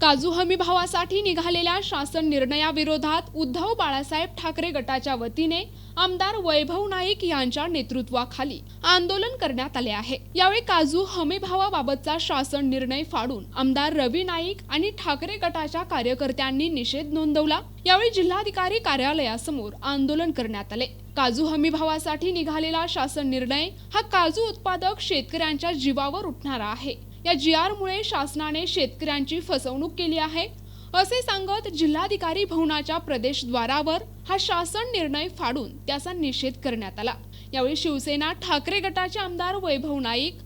काजू हमी भावासाठी निघालेल्या शासन निर्णयाविरोधात उद्धव बाळासाहेब ठाकरे गटाच्या वतीने आमदार वैभव नाईक यांच्या नेतृत्वाखाली आंदोलन करण्यात आले आहे. यावेळी काजू हमी भावाबाबतचा शासन निर्णय फाडून आमदार रवी नाईक आणि ठाकरे गटाच्या कार्यकर्त्यांनी निषेध नोंदवला. यावेळी जिल्हाधिकारी कार्यालयासमोर आंदोलन करण्यात आले. काजू हमी भावासाठी निघालेला शासन निर्णय हा काजू उत्पादक शेतकऱ्यांच्या जीवावर उठणारा आहे. या जी मुळे शासनाने शेतकऱ्यांची फसवणूक केली आहे. असे सांगत जिल्हाधिकारी भवनाच्या प्रदेशद्वारावर हा शासन निर्णय फाडून त्याचा निषेध करण्यात आला. यावेळी शिवसेना ठाकरे गटाचे आमदार वैभव नाईक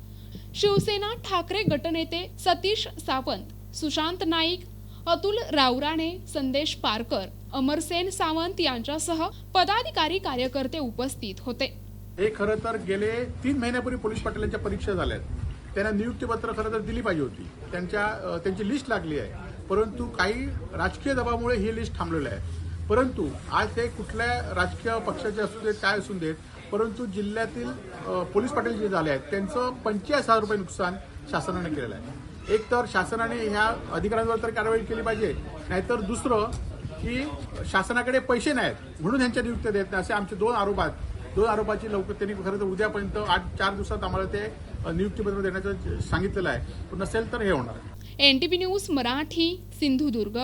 शिवसेना ठाकरे गटनेते सतीश सावंत सुशांत नाईक अतुल रावराणे संदेश पारकर अमरसेन सावंत यांच्यासह पदाधिकारी कार्यकर्ते उपस्थित होते. हे खरं तर गेले तीन महिन्यापूर्वी पोलीस पाटीलांच्या परीक्षा झाल्या आहेत त्यांना नियुक्तीपत्र खरं तर दिली पाहिजे होती. त्यांच्या त्यांची लिस्ट लागली आहे. परंतु काही राजकीय दबावामुळे ही लिस्ट थांबलेली आहे. परंतु आज ते कुठल्या राजकीय पक्षाचे असू देत काय असू देत परंतु जिल्ह्यातील पोलीस पाटील जे झाले आहेत त्यांचं पंचेचाळीस हजार रुपये नुकसान शासनाने केलेलं आहे. एक तर शासनाने ह्या अधिकाऱ्यांवर तर कारवाई केली पाहिजे नाहीतर दुसरं की शासनाकडे पैसे नाहीत म्हणून ह्यांच्या नियुक्त्या देत नाही असे आमचे दोन आरोप आहेत. दोन आरोपाची लवकर त्यांनी खरं तर उद्यापर्यंत आठ चार दिवसात आम्हाला ते नियुक्तीपत्र देण्याचं सांगितलेलं आहे. पण नसेल तर हे होणार. NTP N T news Marathi Sindhudurg.